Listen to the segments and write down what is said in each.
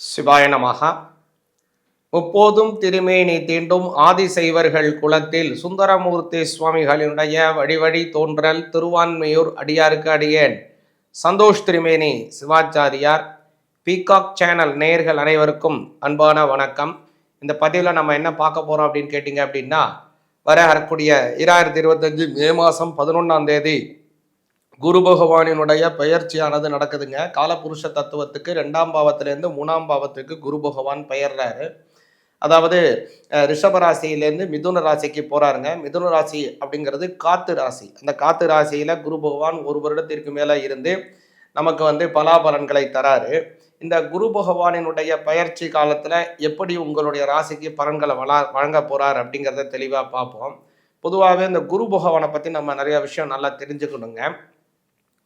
சிவாய நமகா முப்போதும் திருமேனி தீண்டும் ஆதிசைவர்கள் குலத்தில் சுந்தரமூர்த்தி சுவாமிகளினுடைய வழிவழி தோன்றல் திருவான்மையூர் அடியாருக்கு அடியேன். சந்தோஷ் திருமேனி சிவாச்சாரியார் பீகாக் சேனல் நேயர்கள் அனைவருக்கும் அன்பான வணக்கம். இந்த பதிவில் நம்ம என்ன பார்க்க போகிறோம் அப்படின்னு கேட்டிங்க அப்படின்னா வர வரக்கூடிய இராயிரத்தி இருபத்தஞ்சு மே மாதம் பதினொன்றாம் தேதி குரு பகவானினுடைய பெயர்ச்சியானது நடக்குதுங்க. காலபுருஷ தத்துவத்துக்கு ரெண்டாம் பாவத்திலேருந்து மூணாம் பாவத்துக்கு குரு பகவான் பெயர்றாரு. அதாவது ரிஷபராசியிலேருந்து மிதுன ராசிக்கு போறாருங்க. மிதுன ராசி அப்படிங்கிறது காத்து ராசி. அந்த காத்து ராசியில குரு பகவான் ஒரு வருடத்திற்கு மேல இருந்து நமக்கு வந்து பலாபலன்களை தராரு. இந்த குரு பகவானினுடைய பயிற்சி காலத்துல எப்படி உங்களுடைய ராசிக்கு பலன்களை வள வழங்க போகிறார் அப்படிங்கிறத தெளிவா பார்ப்போம். பொதுவாகவே இந்த குரு பகவானை பத்தி நம்ம நிறைய விஷயம் நல்லா தெரிஞ்சுக்கணுங்க.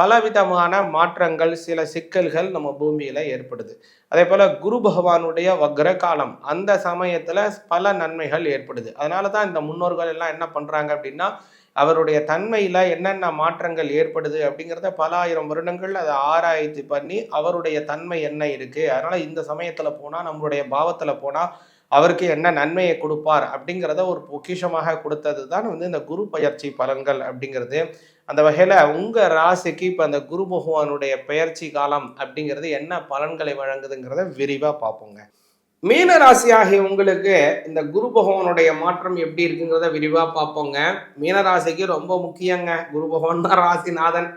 பலவிதமான மாற்றங்கள் சில சிக்கல்கள் நம்ம பூமியில் ஏற்படுது. அதே போல் குரு பகவானுடைய வக்ர காலம் அந்த சமயத்தில் பல நன்மைகள் ஏற்படுது. அதனால தான் இந்த முன்னோர்கள் எல்லாம் என்ன பண்ணுறாங்க அப்படின்னா அவருடைய தன்மையில் என்னென்ன மாற்றங்கள் ஏற்படுது அப்படிங்கிறத பல ஆயிரம் வருடங்கள் அதை ஆராய்ச்சி பண்ணி அவருடைய தன்மை என்ன இருக்குது அதனால் இந்த சமயத்தில் போனால் நம்மளுடைய பாவத்தில் போனால் அவருக்கு என்ன நன்மையை கொடுப்பார் அப்படிங்கிறத ஒரு பொக்கிஷமாக கொடுத்தது தான் வந்து இந்த குரு பயிற்சி பலன்கள் அப்படிங்கிறது. அந்த வகையில் உங்கள் ராசிக்கு இப்போ அந்த குரு பகவானுடைய பெயர்ச்சி காலம் அப்படிங்கிறது என்ன பலன்களை வழங்குதுங்கிறத விரிவாக பார்ப்போங்க. மீன ராசி ஆகிய உங்களுக்கு இந்த குரு பகவானுடைய மாற்றம் எப்படி இருக்குங்கிறத விரிவாக பார்ப்போங்க. மீன ராசிக்கு ரொம்ப முக்கியங்க. குரு பகவான் தான் ராசிநாதன்.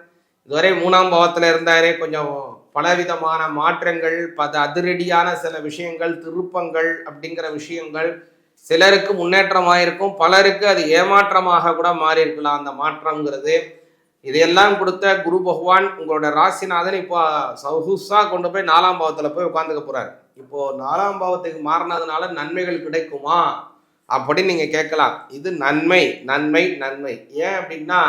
இதுவரை மூணாம் பாவத்தில் இருந்தாரே கொஞ்சம் பலவிதமான மாற்றங்கள் பல அதிரடியான சில விஷயங்கள் திருப்பங்கள் அப்படிங்கிற விஷயங்கள் சிலருக்கு முன்னேற்றமாக இருக்கும் பலருக்கு அது ஏமாற்றமாக கூட மாறி இருக்கலாம் அந்த மாற்றங்கிறது இதையெல்லாம் கொடுத்த குரு பகவான் உங்களோட ராசிநாதன் இப்போ சவுசா கொண்டு போய் நாலாம் பாவத்தில் போய் உட்காந்துக்க போகிறார் இப்போ நாலாம் பாவத்துக்கு மாறினதுனால நன்மைகள் கிடைக்குமா? அப்படின்னு நீங்கள் கேட்கலாம். இது நன்மை நன்மை நன்மை. ஏன் அப்படின்னா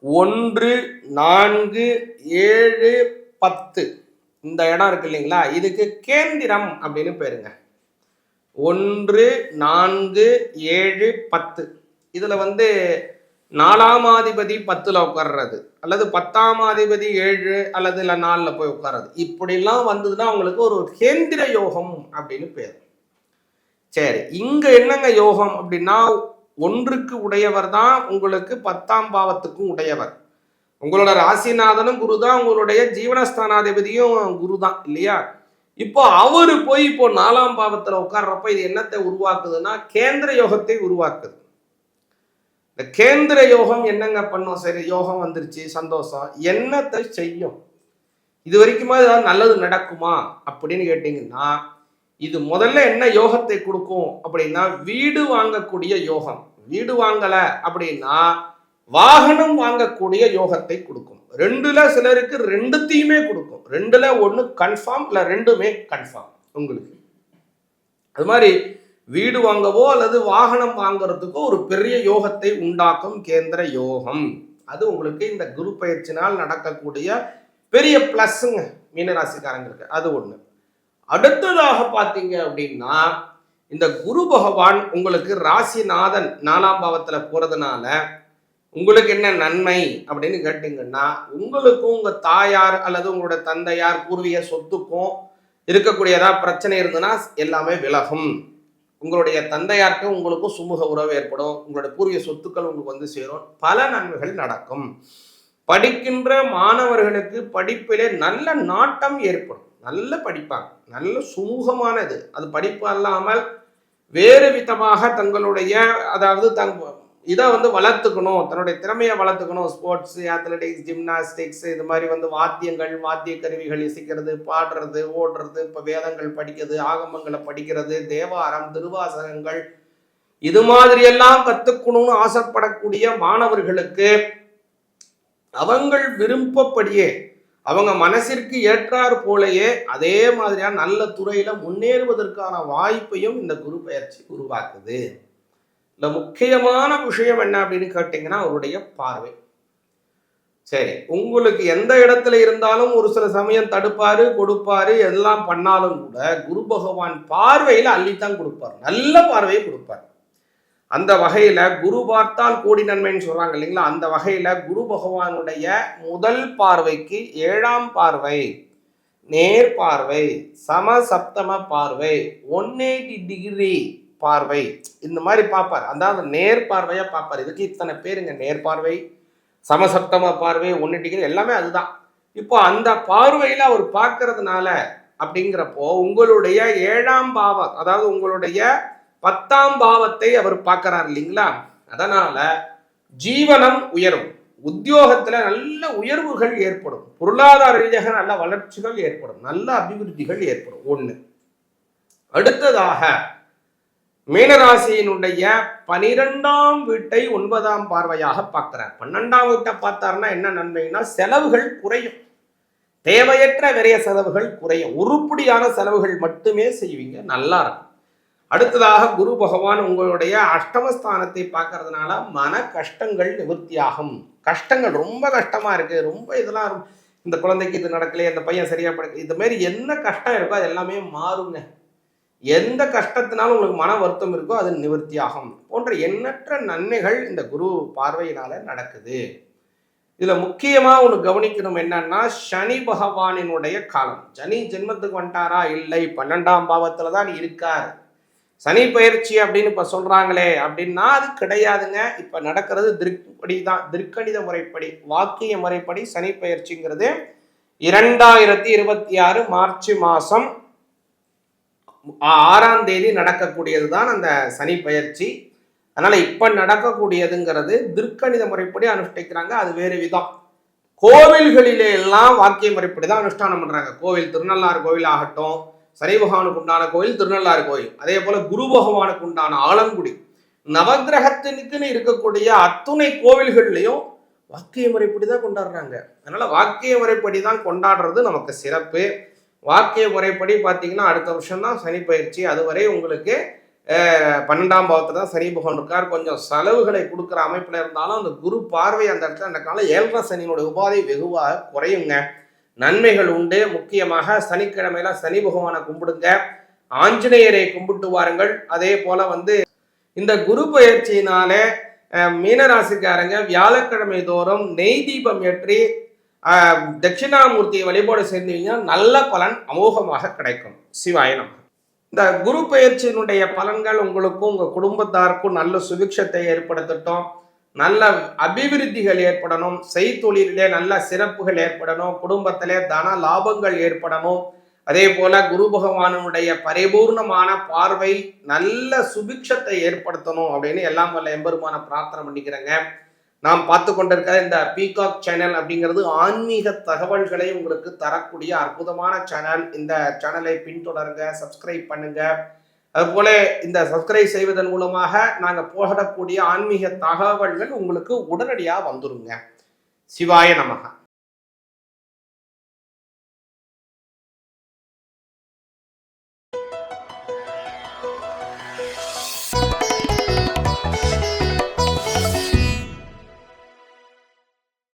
ஒன்று நான்கு ஏழு பத்து. இந்த இடம் இருக்கு இல்லைங்களா? இதுக்கு கேந்திரம் அப்படின்னு பேருங்க. ஒன்று நான்கு ஏழு பத்து. இதில் வந்து நாலாம் அதிபதி பத்துல உட்கார்றது அல்லது பத்தாம் அதிபதி ஏழு அல்லது இல்ல நாலுல போய் உட்கார்றது. இப்படிலாம் வந்ததுன்னா அவங்களுக்கு ஒரு கேந்திர யோகம் அப்படின்னு பேர். சரி இங்க என்னங்க யோகம் அப்படின்னா ஒன்றுக்கு உடையவர் தான் உங்களுக்கு பத்தாம் பாவத்துக்கும் உடையவர். உங்களோட ராசிநாதனும் குரு தான் உங்களுடைய ஜீவனஸ்தானாதிபதியும் குரு தான் இல்லையா? இப்போ அவரு போய் இப்போ நாலாம் பாவத்துல உட்கார்றப்ப இது என்னத்தை உருவாக்குதுன்னா கேந்திர யோகத்தை உருவாக்குது. இந்த கேந்திர யோகம் என்னங்க பண்ணும்? சரி யோகம் வந்துருச்சு சந்தோஷம். என்னத்தை செய்யும்? இது வரைக்குமா ஏதாவது நல்லது நடக்குமா? அப்படின்னு கேட்டீங்கன்னா இது முதல்ல என்ன யோகத்தை கொடுக்கும் அப்படின்னா வீடு வாங்கக்கூடிய யோகம். வீடு வாங்கல அப்படின்னா வாகனம் வாங்கக்கூடிய யோகத்தை கொடுக்கும். ரெண்டுல சிலருக்கு ரெண்டுத்தையுமே கொடுக்கும். ரெண்டுல ஒன்று கன்ஃபார்ம் இல்லை ரெண்டுமே கன்ஃபார்ம் உங்களுக்கு. அது மாதிரி வீடு வாங்கவோ அல்லது வாகனம் வாங்குறதுக்கோ ஒரு பெரிய யோகத்தை உண்டாக்கும் கேந்திர யோகம். அது உங்களுக்கு இந்த குரு பயிற்சினால் நடக்கக்கூடிய பெரிய ப்ளஸ்ஸுங்க மீனராசிக்காரங்களுக்கு. அது ஒன்று அடுத்ததாக பார்த்தீங்க அப்படின்னா இந்த குரு பகவான் உங்களுக்கு ராசிநாதன் நாலாம் பாவத்தில் போகிறதுனால உங்களுக்கு என்ன நன்மை அப்படின்னு கேட்டிங்கன்னா உங்களுக்கும் உங்கள் தாயார் அல்லது உங்களோட தந்தையார் பூர்வீக சொத்துக்கும் இருக்கக்கூடிய ஏதாவது பிரச்சனை இருந்ததுன்னா எல்லாமே விலகும். உங்களுடைய தந்தையாருக்கும் உங்களுக்கும் சுமூக உறவு ஏற்படும். உங்களுடைய பூர்வீக சொத்துக்கள் உங்களுக்கு வந்து சேரும். பல நன்மைகள் நடக்கும். படிக்கின்ற மாணவர்களுக்கு படிப்பிலே நல்ல நாட்டம் ஏற்படும். நல்ல படிப்பாங்க. நல்ல சுமூகமானது. அது படிப்பு அல்லாமல் வேறு விதமாக தங்களுடைய அதாவது தங் இதை வந்து வளர்த்துக்கணும். தன்னுடைய திறமையை வளர்த்துக்கணும். ஸ்போர்ட்ஸ் அத்லெட்டிக்ஸ் ஜிம்னாஸ்டிக்ஸ் இது மாதிரி வந்து வாத்தியங்கள் வாத்திய கருவிகள் இசைக்கிறது பாடுறது ஓடுறது இப்போ வேதங்கள் படிக்கிறது ஆகமங்களை படிக்கிறது தேவாரம் திருவாசகங்கள். இது மாதிரியெல்லாம் கற்றுக்கணும்னு ஆசைப்படக்கூடிய மாணவர்களுக்கு அவங்கள் விருப்பப்படியே அவங்க மனசிற்கு ஏற்றார் போலயே அதே மாதிரியான நல்ல துறையில முன்னேறுவதற்கான வாய்ப்பையும் இந்த குரு பயிற்சி உருவாக்குது. இந்த முக்கியமான விஷயம் என்ன அப்படின்னு கேட்டீங்கன்னா அவருடைய பார்வை. சரி உங்களுக்கு எந்த இடத்துல இருந்தாலும் ஒரு சில சமயம் தடுப்பாரு கொடுப்பாரு எல்லாம் பண்ணாலும் கூட குரு பகவான் பார்வையில அள்ளித்தான் கொடுப்பார். நல்ல பார்வையை கொடுப்பார். அந்த வகையில குரு பார்த்தால் கோடி நன்மைன்னு சொல்றாங்க இல்லைங்களா? அந்த வகையில குரு பகவானுடைய முதல் பார்வைக்கு ஏழாம் பார்வை நேர் பார்வை சம சப்தம பார்வை ஒன் எயிட்டி டிகிரி பார்வை. இந்த மாதிரி பார்ப்பார். அதாவது நேர் பார்வையாக பார்ப்பார். இதுக்கு இத்தனை பேருங்க. நேர் பார்வை சமசப்தம பார்வை ஒன்று டிகிரி எல்லாமே அதுதான். இப்போ அந்த பார்வையில் அவர் பார்க்கறதுனால அப்படிங்கிறப்போ உங்களுடைய ஏழாம் பாவம் அதாவது உங்களுடைய பத்தாம் பாவத்தை அவர் பார்க்குறார் இல்லைங்களா? அதனால ஜீவனம் உயரும். உத்தியோகத்தில் நல்ல உயர்வுகள் ஏற்படும். பொருளாதார ரீதியாக நல்ல வளர்ச்சிகள் ஏற்படும். நல்ல அபிவிருத்திகள் ஏற்படும். ஒன்று அடுத்ததாக மீனராசியினுடைய பனிரெண்டாம் வீட்டை ஒன்பதாம் பார்வையாக பார்க்கிறார். பன்னெண்டாம் வீட்டை பார்த்தாருன்னா என்ன நன்மைன்னா செலவுகள் குறையும். தேவையற்ற விரைய செலவுகள் குறையும். உருப்படியான செலவுகள் மட்டுமே செய்வீங்க நல்லா இருக்கும். அடுத்ததாக குரு பகவான் உங்களுடைய அஷ்டமஸ்தானத்தை பார்க்கறதுனால மன கஷ்டங்கள் நிவர்த்தியாகும். கஷ்டங்கள் ரொம்ப கஷ்டமா இருக்கு ரொம்ப இதெல்லாம் இந்த குழந்தைக்கு இது நடக்கலையே இந்த பையன் சரியா பட இந்த மாதிரி என்ன கஷ்டம் இருக்கோ அது எல்லாமே மாறுங்க. எந்த கஷ்டத்தினாலும் உங்களுக்கு மன வருத்தம் இருக்கோ அது நிவர்த்தியாகும் போன்ற எண்ணற்ற நன்மைகள் இந்த குரு பார்வையினால நடக்குது. இதுல முக்கியமா ஒன்று கவனிக்கணும் என்னன்னா சனி பகவானினுடைய காலம். சனி ஜென்மத்துக்கு வந்துட்டாரா? இல்லை. பன்னெண்டாம் பாவத்துல தான் இருக்கார். சனி பயிற்சி அப்படின்னு இப்ப சொல்றாங்களே அப்படின்னா அது கிடையாதுங்க. இப்ப நடக்கிறது திருப்படி தான் திருக்கணித முறைப்படி வாக்கிய முறைப்படி சனி பயிற்சிங்கிறது இரண்டாயிரத்தி இருபத்தி ஆறு மார்ச் மாசம் ஆறாம் தேதி நடக்கக்கூடியது தான் அந்த சனி பயிற்சி. அதனால் இப்போ நடக்கக்கூடியதுங்கிறது திருக்கணித முறைப்படி அனுஷ்டிக்கிறாங்க. அது வேறு விதம். கோவில்களிலே எல்லாம் வாக்கிய முறைப்படி தான் அனுஷ்டானம் பண்ணுறாங்க கோவில் திருநள்ளாறு கோவில் ஆகட்டும் சனி பகவானுக்கு உண்டான கோவில் திருநள்ளாறு கோவில். அதே போல் குரு பகவானுக்கு உண்டான ஆலங்குடி. நவகிரகத்தினுக்குன்னு இருக்கக்கூடிய அத்துணை கோவில்கள்லையும் வாக்கிய முறைப்படி தான் கொண்டாடுறாங்க. அதனால் வாக்கிய முறைப்படி தான் கொண்டாடுறது நமக்கு சிறப்பு. வாக்கிய முறைப்படி பார்த்தீங்கன்னா அடுத்த வருஷம் தான் சனி பயிற்சி. அதுவரை உங்களுக்கு பன்னெண்டாம் பாவத்தில் தான் சனி பகவான் இருக்கார். கொஞ்சம் செலவுகளை கொடுக்குற அமைப்பில் இருந்தாலும் அந்த குரு பார்வை அந்த இடத்துல அந்த காலம் ஏழரை சனியினுடைய உபாதை வெகுவாக குறையுங்க. நன்மைகள் உண்டு. முக்கியமாக சனிக்கிழமையில சனி பகவானை கும்பிடுங்க. ஆஞ்சநேயரை கும்பிட்டு வாருங்கள். அதே போல வந்து இந்த குரு பயிற்சியினால மீனராசிக்காரங்க வியாழக்கிழமை தோறும் நெய் தீபம் ஏற்றி தட்சிணாமூர்த்தியை வழிபாடு செய்தீங்கன்னா நல்ல பலன் அமோகமாக கிடைக்கும். சிவாயனம் இந்த குரு பயிற்சியினுடைய பலன்கள் உங்களுக்கும் உங்கள் குடும்பத்தாருக்கும் நல்ல சுபிக்ஷத்தை ஏற்படுத்தட்டும். நல்ல அபிவிருத்திகள் ஏற்படணும். செய்தொழிலே நல்ல சிறப்புகள் ஏற்படணும். குடும்பத்திலே தன லாபங்கள் ஏற்படணும். அதே போல குரு பகவானுடைய பரிபூர்ணமான பார்வை நல்ல சுபிக்ஷத்தை ஏற்படுத்தணும் அப்படின்னு எல்லாம் வல்ல எம்பெருமான பிரார்த்தனை பண்ணிக்கிறேங்க. நாம் பார்த்து கொண்டிருக்கிற இந்த பீகாக் சேனல் அப்படிங்கிறது ஆன்மீக தகவல்களை உங்களுக்கு தரக்கூடிய அற்புதமான சேனல் இந்த சேனலை பின்தொடருங்க சப்ஸ்கிரைப் பண்ணுங்க. அதுபோல இந்த சப்ஸ்கிரைப் செய்வதன் மூலமாக நாங்கள் போகக்கூடிய ஆன்மீக தகவல்கள் உங்களுக்கு உடனடியாக வந்துருங்க. சிவாய நமகா.